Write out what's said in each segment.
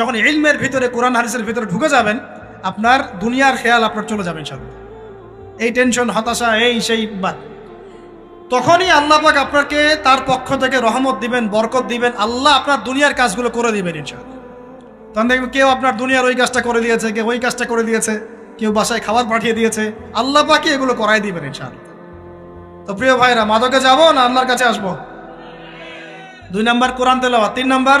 যখন ইলমের ভিতরে, কোরআন হারিসের ভিতরে ঢুকে যাবেন, আপনার দুনিয়ার খেয়াল আপনার চলে যাবেন সব এই টেনশন, হতাশা, এই সেই বাদ। তখনই আল্লাহ পাক আপনাকে তার পক্ষ থেকে রহমত দিবেন, বরকত দিবেন। আল্লাহ আপনার দুনিয়ার কাজগুলো করে দিবেন ইনশাআল্লাহ। তখন দেখবেন কেউ আপনার দুনিয়ার ওই কাজটা করে দিয়েছে, কেউ ওই কাজটা করে দিয়েছে, কেউ বাসায় খাবার পাঠিয়ে দিয়েছে। আল্লাহ পাকে এগুলো করাই দিবেন ইনশাআল্লাহ। তো প্রিয় ভাইরা, মাদকে যাব না আল্লাহর কাছে আসব? দুই নাম্বার কোরআন তেলাওয়া তিন নাম্বার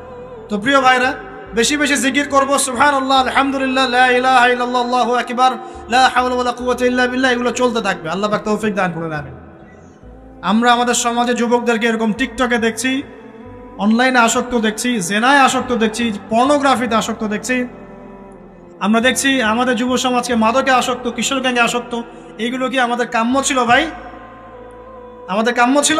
তো প্রিয় ভাইরা, বেশি বেশি জিকির করব। সুবহান আল্লাহ আলহামদুলিল্লাহ বিল্লাহ, এগুলো চলতে থাকবে। আল্লাহ পাক তৌফিক দান করে আমিন। আমরা আমাদের সমাজে যুবকদেরকে এরকম টিকটকে দেখছি, অনলাইনে আসক্ত দেখছি, জেনায় আসক্ত দেখছি, পর্নোগ্রাফিতে আসক্ত দেখছি। আমরা দেখছি আমাদের যুব সমাজকে মাদকে আসক্ত, কিশোর গ্যাঙ্গে আসক্ত। এইগুলো কি আমাদের কাম্য ছিল ভাই? আমাদের কাম্য ছিল?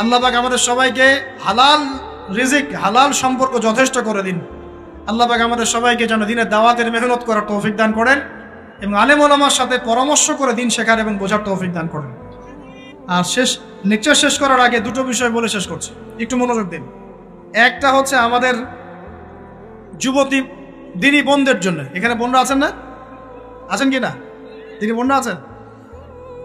আল্লাহ পাক আমাদের সবাইকে হালাল রিজিক, হালাল সম্পর্ক যথেষ্ট করে দিন। আল্লাহ পাক আমাদের সবাইকে যেন দিনের দাওয়াতের মেহনত করার তৌফিক দান করেন এবং আলেম ওলামার সাথে পরামর্শ করে দিন শেখার এবং বোঝার তৌফিক দান করেন। আর শেষ লেকচার শেষ করার আগে দুটো বিষয় বলে শেষ করছি। একটু মনোযোগ দিন। একটা হচ্ছে আমাদের যুবতী, দিনী বোনদের জন্য। এখানে বোনরা আছেন না? আছেন কি না? দিনী বোনরা আছেন?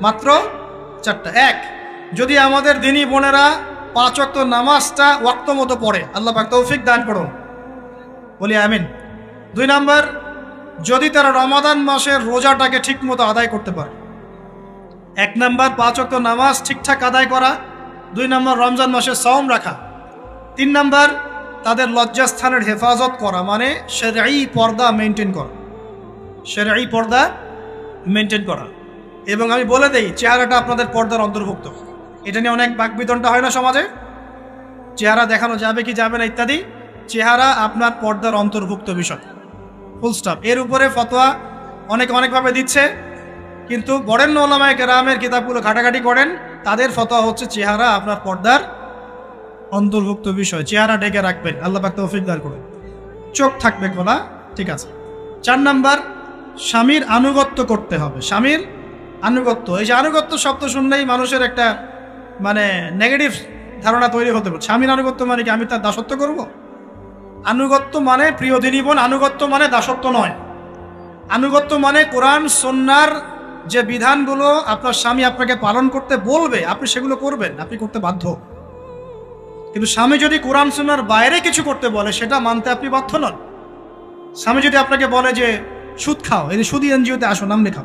মাত্র চারটা। এক, যদি আমাদের দিনী বোনেরা পাঁচ ওয়াক্ত নামাজটা ওয়াক্ত মতো পড়ে, আল্লাহ পাক তৌফিক দান করুন। বলি আমিন। দুই নাম্বার, যদি তারা রমাদান মাসের রোজাটাকে ঠিক মতো আদায় করতে পারে। এক নাম্বার, পাঁচ ওয়াক্ত নামাজ ঠিকঠাক আদায় করা। দুই নাম্বার, রমজান মাসে সওম রাখা। তিন নাম্বার, তাদের লজ্জাস্থানের হেফাজত করা মানে সেরাই পর্দা মেনটেন করা। সেরাই পর্দা মেনটেন করা। এবং আমি বলে দেই, চেহারাটা আপনাদের পর্দার অন্তর্ভুক্ত। এটা নিয়ে অনেক বাকবিতনটা হয় না সমাজে? চেহারা দেখানো যাবে কি যাবে না ইত্যাদি। চেহারা আপনার পর্দার অন্তর্ভুক্ত বিষয়। ফুল স্টপ এর উপরে ফতোয়া অনেক অনেকভাবে দিচ্ছে। কিন্তু বরেণ্য ওলামায় কেরামের কিতাবগুলো ঘাটাঘাটি করেন, তাদের ফতোয়া হচ্ছে চেহারা আপনার পর্দার অন্তর্ভুক্ত বিষয়। চেহারা ডেকে রাখবেন। আল্লাহ পাক তৌফিক করুন। চোখ থাকবে খোলা ঠিক আছে। চার নাম্বার, স্বামীর আনুগত্য করতে হবে। স্বামীর আনুগত্য। এই যে আনুগত্য শব্দ শুনলেই মানুষের একটা মানে নেগেটিভ ধারণা তৈরি হতে পারে। স্বামীর আনুগত্য মানে কি আমি তার দাসত্ব করব? আনুগত্য মানে প্রিয় দিনী বোন আনুগত্য মানে দাসত্ব নয়। আনুগত্য মানে কোরআন সন্ন্যার যে বিধানগুলো আপনার স্বামী আপনাকে পালন করতে বলবে, আপনি সেগুলো করবেন, আপনি করতে বাধ্য। কিন্তু স্বামী যদি কোরআন সন্ন্যার বাইরে কিছু করতে বলে, সেটা মানতে আপনি বাধ্য নন। স্বামী যদি আপনাকে বলে যে, সুদ খাও, এই সুদি এনজিওতে আসো, নাম লেখাও।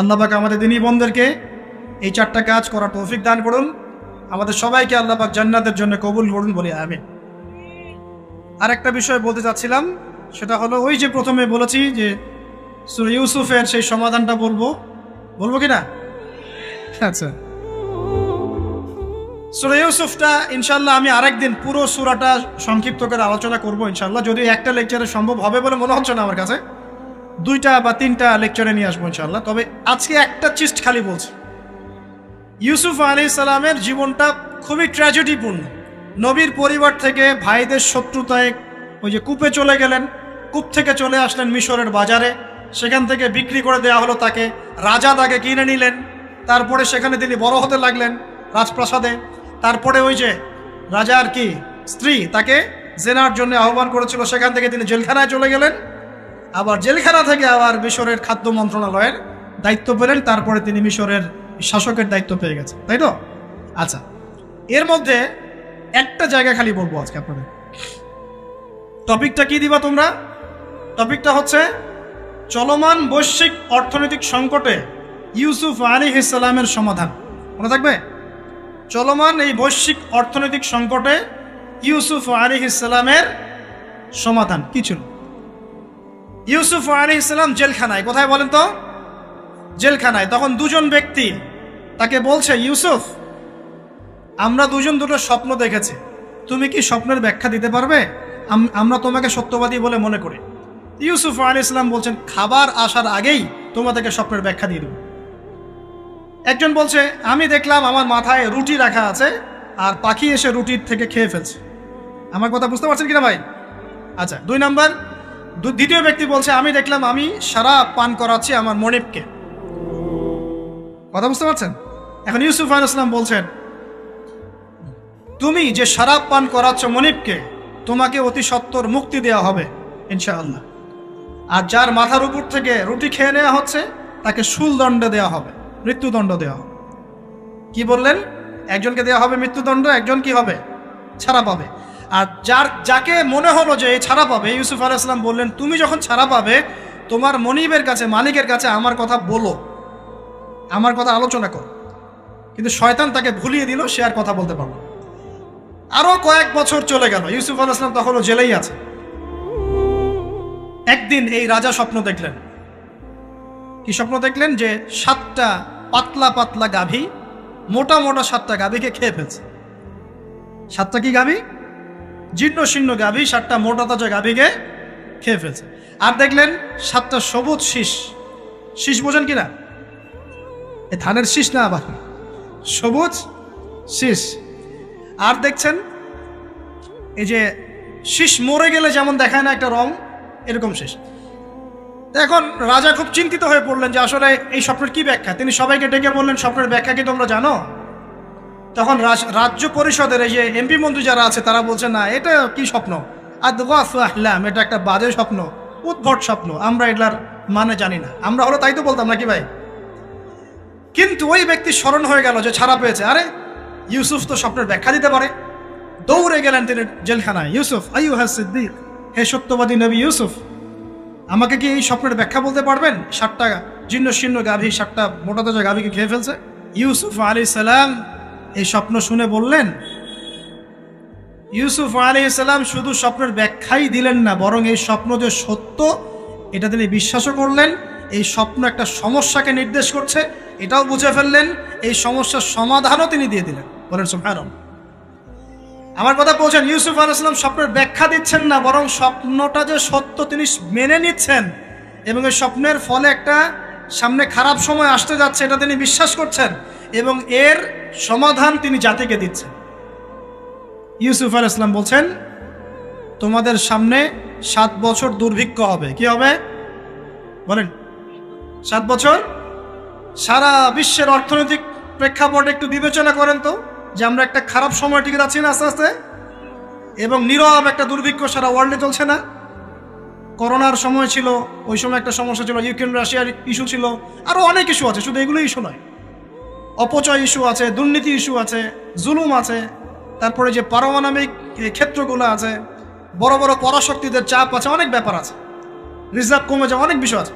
আল্লাহ পাক আমাদের দিনী বোনদেরকে এই চারটা কাজ করার তৌফিক দান করুন। আমাদের সবাইকে আল্লাহ পাক জান্নাতের জন্য কবুল করুন বলে আমি আরেকটা বিষয় বলতে চাচ্ছিলাম, সেটা হলো ওই যে প্রথমে বলেছি যে সুর ইউসুফের সেই সমাধানটা বলব। বলব কি না? আচ্ছা। সুরা ইউসুফটা ইনশাল্লাহ আমি আরেকদিন পুরো সুরাটা সংক্ষিপ্ত করে আলোচনা করব ইনশাল্লাহ যদি একটা লেকচারে সম্ভব হবে বলে মনে হচ্ছে না আমার কাছে। দুইটা বা তিনটা লেকচারে নিয়ে আসব ইনশাল্লাহ তবে আজকে একটা চিস্ট খালি বলছি। ইউসুফ আলী সালামের জীবনটা খুবই ট্র্যাজেডিপূর্ণ নবীর পরিবার থেকে ভাইদের শত্রুতায় ওই যে কূপে চলে গেলেন, কূপ থেকে চলে আসলেন মিশরের বাজারে। সেখান থেকে বিক্রি করে দেওয়া হলো তাকে। রাজা তাকে কিনে নিলেন। তারপরে সেখানে তিনি বড় হতে লাগলেন রাজপ্রাসাদে। তারপরে ওই যে রাজার কি স্ত্রী তাকে জেনার জন্য আহ্বান করেছিল, সেখান থেকে তিনি জেলখানায় চলে গেলেন। আবার জেলখানা থেকে আবার মিশরের খাদ্য মন্ত্রণালয়ের দায়িত্ব পেলেন, তারপরে তিনি মিশরের শাসকের দায়িত্ব পেয়ে গেছেন, তাই তো? আচ্ছা এর মধ্যে একটা জায়গা খালি বলব আজকে আপনাদের। টপিকটা কি দিবা তোমরা? টপিকটা হচ্ছে চলমান বৈশ্বিক অর্থনৈতিক সংকটে ইউসুফ আলী ইসলামের সমাধান। মনে থাকবে? চলমান এই বৈশ্বিক অর্থনৈতিক সংকটে ইউসুফ আলী ইসলামের সমাধান। কি ছিল? ইউসুফ আলী ইসলাম জেলখানায়, কোথায় বলেন তো? জেলখানায়। তখন দুজন ব্যক্তি তাকে বলছে, ইউসুফ, আমরা দুজন দুটো স্বপ্ন দেখেছি। তুমি কি স্বপ্নের ব্যাখ্যা দিতে পারবে? আমরা তোমাকে সত্যবাদী বলে মনে করি। ইউসুফ আলী ইসলাম বলছেন, খাবার আসার আগেই তোমাদেরকে স্বপ্নের ব্যাখ্যা দিয়ে দেবো। একজন বলছে, আমি দেখলাম আমার মাথায় রুটি রাখা আছে আর পাখি এসে রুটির থেকে খেয়ে ফেলছে। আমার কথা বুঝতে পারছেন কিনা ভাই? আচ্ছা দুই নাম্বার দ্বিতীয় ব্যক্তি বলছে, আমি দেখলাম আমি সারা পান করাচ্ছি আমার মনিবকে। কথা বুঝতে পারছেন? এখন ইউসুফ আল ইসলাম বলছেন, তুমি যে শরাব পান করাচ্ছ মনিবকে, তোমাকে অতি সত্বর মুক্তি দেওয়া হবে, ইনশাআল্লাহ। আর যার মাথার উপর থেকে রুটি খেয়ে নেওয়া হচ্ছে, তাকে শুলদণ্ড দেওয়া হবে, মৃত্যুদণ্ড দেওয়া হবে। কি বললেন? একজনকে দেওয়া হবে মৃত্যুদণ্ড, একজন কি হবে? ছাড়া পাবে। আর যার, যাকে মনে হলো যে ছাড়া পাবে, ইউসুফ আল ইসলাম বললেন, তুমি যখন ছাড়া পাবে, তোমার মনিবের কাছে, মালিকের কাছে আমার কথা বলো। আমার কথা আলোচনা করো। কিন্তু শয়তান তাকে ভুলিয়ে দিল, সে আর কথা বলতে পারল না। আরও কয়েক বছর চলে গেল, ইউসুফ আল ইসলাম তখনও জেলেই আছে। একদিন এই রাজা স্বপ্ন দেখলেন। কি স্বপ্ন দেখলেন? যে সাতটা পাতলা পাতলা গাভী, মোটা মোটা সাতটা গাভীকে খেয়ে ফেলছে। সাতটা কি গাভী? জীর্ণ শীর্ণ গাভী, সাতটা মোটা তাজা গাভীকে খেয়ে ফেলছে। আর দেখলেন সাতটা সবুজ শীষ। শীষ বোঝেন কিনা? এ ধানের শীষ না আবার? সবুজ শীষ। আর দেখছেন, এই যে শীষ মরে গেলে যেমন দেখায় না একটা রং, এরকম শেষ। এখন রাজা খুব চিন্তিত হয়ে পড়লেন যে আসলে এই স্বপ্নের কি ব্যাখ্যা? তিনি সবাইকে ডেকে বললেন, স্বপ্নের ব্যাখ্যা কি তোমরা জানো? তখন রাজ- রাজ্য পরিষদের এই যে এমপি মন্ত্রী যারা আছে, তারা বলছে, না, এটা কি স্বপ্ন? আর আদগাফলাম এটা একটা বাজে স্বপ্ন, উদ্ভট স্বপ্ন, আমরা এটার মানে জানি না। আমরা হলো তাই তো বলতাম নাকি ভাই? কিন্তু ওই ব্যক্তি স্মরণ হয়ে গেল যে ছাড়া পেয়েছে। আরে, ইউসুফ তো স্বপ্নের ব্যাখ্যা দিতে পারে। দৌড়ে গেলেন তিনি জেলখানায়। ইউসুফ আইউ হ্যাঁ সিদ্দিক, হে সত্যবাদী নবী ইউসুফ, আমাকে কি এই স্বপ্নের ব্যাখ্যা বলতে পারবেন? ষাটটা জীর্ণ শীর্ণ গাভী ষাটটা মোটা তাজা গাভীকে খেয়ে ফেলছে। ইউসুফ আলী সালাম এই স্বপ্ন শুনে বললেন, ইউসুফ আলী সালাম শুধু স্বপ্নের ব্যাখ্যাই দিলেন না, বরং এই স্বপ্ন যে সত্য, এটা তিনি বিশ্বাসও করলেন। এই স্বপ্ন একটা সমস্যাকে নির্দেশ করছে, এটাও বুঝে ফেললেন। এই সমস্যার সমাধানও তিনি দিয়ে দিলেন। বলেন সুফায়রম আমার কথা বলছেন, ইউসুফ আলাইসালাম স্বপ্নের ব্যাখ্যা দিচ্ছেন না, বরং স্বপ্নটা যে সত্য তিনি মেনে নিচ্ছেন, এবং এই স্বপ্নের ফলে একটা সামনে খারাপ সময় আসতে যাচ্ছে, এটা তিনি বিশ্বাস করছেন। এবং এর সমাধান তিনি জাতিকে দিচ্ছেন। ইউসুফ আল ইসলাম বলছেন, তোমাদের সামনে সাত বছর দুর্ভিক্ষ হবে। কি হবে? বলেন। সাত বছর? সারা বিশ্বের অর্থনৈতিক প্রেক্ষাপট একটু বিবেচনা করেন তো, যে আমরা একটা খারাপ সময় টিকে যাচ্ছি না আস্তে আস্তে, এবং নীরব একটা দুর্ভিক্ষ সারা ওয়ার্ল্ডে চলছে না। করোনার সময় ছিল, ওই সময় একটা সমস্যা ছিল ইউক্রেন রাশিয়ার ইস্যু ছিল আরও অনেক ইস্যু আছে, শুধু এগুলো ইস্যু নয়। অপচয় ইস্যু আছে, দুর্নীতি ইস্যু আছে, জুলুম আছে, তারপরে যে পারমাণবিক ক্ষেত্রগুলো আছে, বড় বড় পরাশক্তিদের চাপ আছে, অনেক ব্যাপার আছে। রিজার্ভ কমে যাওয়া অনেক বিষয় আছে।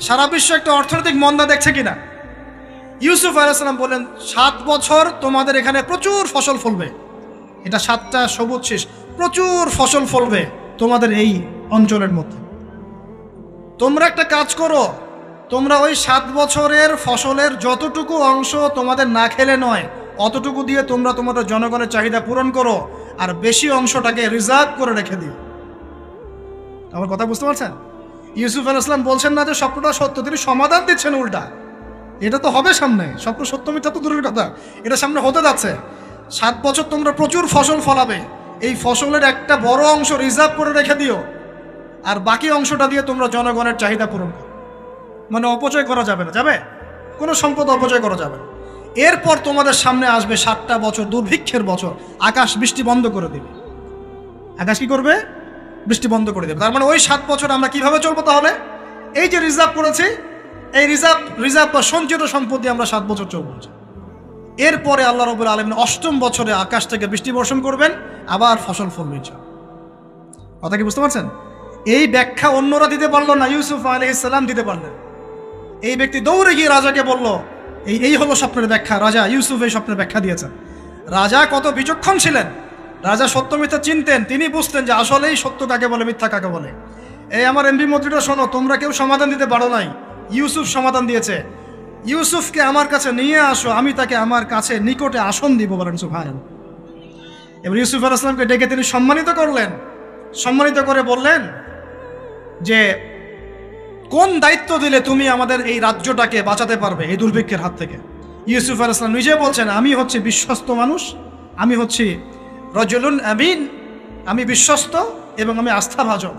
সারা বিশ্ব একটা অর্থনৈতিক মন্দা দেখছে কিনা? ইউসুফ আলাইসালাম বলেন, সাত বছর তোমাদের এখানে প্রচুর ফসল ফলবে। এটা সাতটা সবুজ শেষ, প্রচুর ফসল ফলবে তোমাদের এই অঞ্চলের মধ্যে। তোমরা একটা কাজ করো তোমরা ওই সাত বছরের ফসলের যতটুকু অংশ তোমাদের না খেলে নয়, অতটুকু দিয়ে তোমরা তোমাদের জনগণের চাহিদা পূরণ করো আর বেশি অংশটাকে রিজার্ভ করে রেখে দিও। আমার কথা বুঝতে পারছেন? ইউসুফ আল ইসলাম বলছেন না যে স্বপ্নটা সত্য, তিনি সমাধান দিচ্ছেন উল্টা। এটা তো হবে সামনে, স্বপ্ন সত্য, মিথ্যা তো দূরের কথা। এটা সামনে হতে যাচ্ছে। সাত বছর তোমরা প্রচুর ফসল ফলাবে। এই ফসলের একটা বড় অংশ রিজার্ভ করে রেখে দিও। আর বাকি অংশটা দিয়ে তোমরা জনগণের চাহিদা পূরণ করো। মানে অপচয় করা যাবে না, যাবে? কোনো সম্পদ অপচয় করা যাবে না। এরপর তোমাদের সামনে আসবে সাতটা বছর, দুর্ভিক্ষের বছর। আকাশ বৃষ্টি বন্ধ করে দেবে। আকাশ কি করবে? বৃষ্টি বন্ধ করে দেবে। তার মানে ওই সাত বছর আমরা কীভাবে চলবো তাহলে? এই যে রিজার্ভ করেছি, এই রিজার্ভ রিজার্ভ বা সঞ্চিত সম্পত্তি আমরা সাত বছর চলবো এরপরে আল্লাহ রবুল আলমিন অষ্টম বছরে আকাশ থেকে বৃষ্টি বর্ষণ করবেন, আবার ফসল ফলবে। কথা কি বুঝতে পারছেন? এই ব্যাখ্যা অন্যরা দিতে পারল না, ইউসুফ আলহ ইসলাম দিতে পারলেন। এই ব্যক্তি দৌড়ে গিয়ে রাজাকে বলল, এই এই হলো স্বপ্নের ব্যাখ্যা, রাজা ইউসুফ এই স্বপ্নের ব্যাখ্যা দিয়েছেন। রাজা কত বিচক্ষণ ছিলেন। রাজা সত্য মিথ্যা চিনতেন, তিনি বুঝতেন যে আসলেই সত্য কাকে বলে, মিথ্যা কাকে বলে। এই আমার এমপি মন্ত্রীটা শোনো, তোমরা কেউ সমাধান দিতে পারো নাই। ইউসুফ সমাধান দিয়েছে। ইউসুফকে আমার কাছে নিয়ে আসো, আমি তাকে আমার কাছে নিকটে আসন দিব বলেন সুভায়ন এবার ইউসুফ আল ইসলামকে ডেকে তিনি সম্মানিত করলেন। সম্মানিত করে বললেন যে কোন দায়িত্ব দিলে তুমি আমাদের এই রাজ্যটাকে বাঁচাতে পারবে এই দুর্ভিক্ষের হাত থেকে? ইউসুফ আল ইসলাম নিজে বলছেন, আমি হচ্ছে বিশ্বস্ত মানুষ, আমি হচ্ছি রজলুন আমিন, আমি বিশ্বস্ত এবং আমি আস্থাভাজন।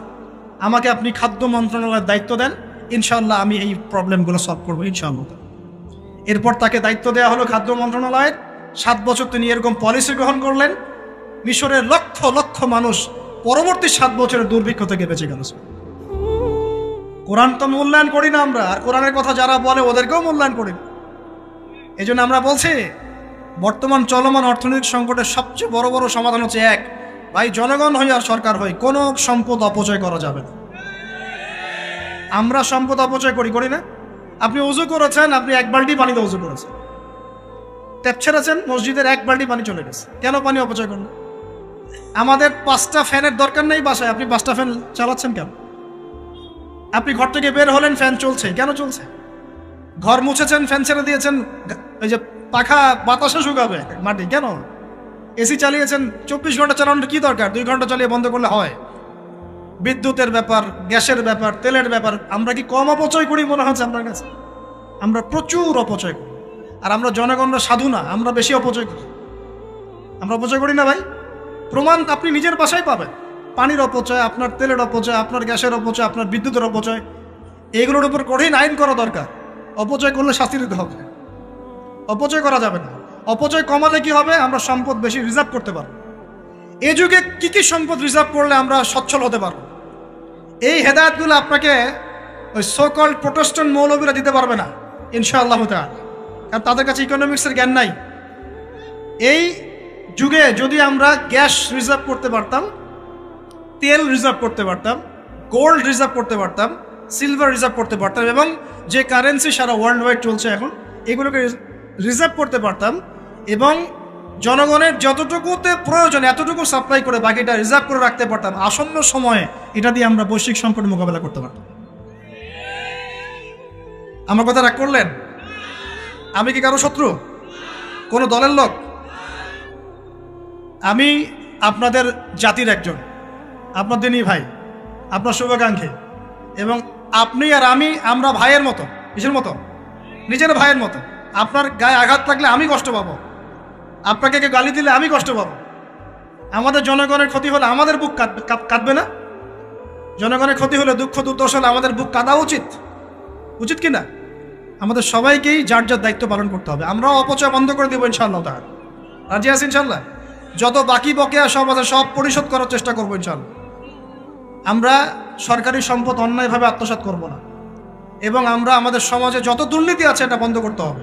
আমাকে আপনি খাদ্য মন্ত্রণালয়ের দায়িত্ব দেন ইনশাল্লাহ আমি এই প্রবলেমগুলো সলভ করব, ইনশাআল্লাহ। এরপর তাকে দায়িত্ব দেওয়া হলো খাদ্য মন্ত্রণালয়ের। সাত বছর তিনি এরকম পলিসি গ্রহণ করলেন। মিশরের লক্ষ লক্ষ মানুষ পরবর্তী সাত বছরের দুর্ভিক্ষ থেকে বেঁচে গেল। কোরআন তো মূল্যায়ন করি না আমরা, আর কোরআনের কথা যারা বলে ওদেরকেও মূল্যায়ন করি না। এই জন্য আমরা বলছি, বর্তমান চলমান অর্থনৈতিক সংকটের সবচেয়ে বড় বড় সমাধান হচ্ছে এক, ভাই জনগণ হই আর সরকার হই, কোনো সম্পদ অপচয় করা যাবে না। আমরা সম্পদ অপচয় করি করি না। আপনি উজু করেছেন, আপনি এক বালতি পানিতে উজু করেছেন। ট্যাপ ছেড়েছেন, মসজিদের এক বালতি পানি চলে গেছে। কেন পানি অপচয় করলেন? আমাদের পাঁচটা ফ্যানের দরকার নেই বাসায়, আপনি পাঁচটা ফ্যান চালাচ্ছেন কেন? আপনি ঘর থেকে বের হলেন ফ্যান চলছে। কেন চলছে? ঘর মুছেছেন ফ্যান ছেড়ে দিয়েছেন, এই যে পাখা বাতাসে শুকাবে মাটি, কেন? এসি চালিয়েছেন, চব্বিশ ঘণ্টা চালানোর কি দরকার? দুই ঘণ্টা চালিয়ে বন্ধ করলে হয়। বিদ্যুতের ব্যাপার, গ্যাসের ব্যাপার, তেলের ব্যাপার, আমরা কি কম অপচয় করি মনে হচ্ছে আপনার কাছে? আমরা প্রচুর অপচয় করি। আর আমরা জনগণরা সাধু না, আমরা বেশি অপচয় করি। আমরা অপচয় করি না ভাই। প্রমাণ আপনি নিজের বাসায় পাবেন। পানির অপচয়, আপনার তেলের অপচয়, আপনার গ্যাসের অপচয়, আপনার বিদ্যুতের অপচয় এগুলোর উপর কঠিন আইন করা দরকার। অপচয় করলে শাস্তি দিতে হবে। অপচয় করা যাবে না। অপচয় কমালে কি হবে? আমরা সম্পদ বেশি রিজার্ভ করতে পারব। এ যুগে কী কী সম্পদ রিজার্ভ করলে আমরা সচ্ছল হতে পারব? এই হেদায়তগুলো আপনাকে ওই সোকল প্রোটেস্টন মৌলবীরা দিতে পারবে না, ইনশাআল্লাহ তাআলা। কারণ তাদের কাছে ইকোনমিক্সের জ্ঞান নাই। এই যুগে যদি আমরা গ্যাস রিজার্ভ করতে পারতাম তেল রিজার্ভ করতে পারতাম গোল্ড রিজার্ভ করতে পারতাম সিলভার রিজার্ভ করতে পারতাম এবং যে কারেন্সি সারা ওয়ার্ল্ড ওয়াইড চলছে এখন, এগুলোকে রিজার্ভ করতে পারতাম এবং জনগণের যতটুকুতে প্রয়োজন, এতটুকু সাপ্লাই করে বাকিটা রিজার্ভ করে রাখতে পারতাম। আসন্ন সময়ে এটা দিয়ে আমরা বৈশ্বিক সংকট মোকাবেলা করতে পারতাম। আমার কথা রাগ করলেন? আমি কি কারও শত্রু? কোনো দলের লোক? আমি আপনাদের জাতির একজন। আপনার দিনই ভাই, আপনার শুভাকাঙ্ক্ষী এবং আপনি আর আমি, আমরা ভাইয়ের মতো, কিসের মতো? নিজের ভাইয়ের মতো। আপনার গায়ে আঘাত লাগলে আমি কষ্ট পাবো। আপনাকে কেউ গালি দিলে আমি কষ্ট পাবো। আমাদের জনগণের ক্ষতি হলে আমাদের বুক কাঁদবে না? জনগণের ক্ষতি হলে দুঃখ দুর্দশ হলে আমাদের বুক কাঁদা উচিত? উচিত কি না আমাদের সবাইকেই যার যার দায়িত্ব পালন করতে হবে। আমরাও অপচয় বন্ধ করে দেবো ইনশাআল্লাহ তার রাজি আছি ইনশাল্লাহ যত বাকি বকেয়া সব আছে, সব পরিশোধ করার চেষ্টা করব ইনশাল্লাহ আমরা সরকারি সম্পদ অন্যায়ভাবে আত্মসাৎ করব না। এবং আমরা আমাদের সমাজে যত দুর্নীতি আছে এটা বন্ধ করতে হবে।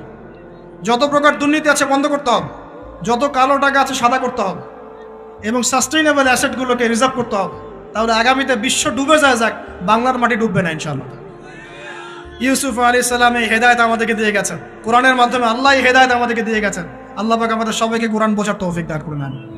যত প্রকার দুর্নীতি আছে বন্ধ করতে হবে। যত কালো টাকা আছে সাদা করতে হবে। এবং সাস্টেইনেবল অ্যাসেটগুলোকে রিজার্ভ করতে হবে। তাহলে আগামীতে বিশ্ব ডুবে যায় যাক, বাংলার মাটি ডুববে না ইনশাল্লাহ ইউসুফ আলী সাল্লাম এই হেদায়ত আমাদেরকে দিয়ে গেছেন। কোরআনের মাধ্যমে আল্লাহ এই হেদায়ত আমাদেরকে দিয়ে গেছেন। আল্লাহ পাক আমাদের সবাইকে কোরআন বোঝার তৌফিক দান করে নেন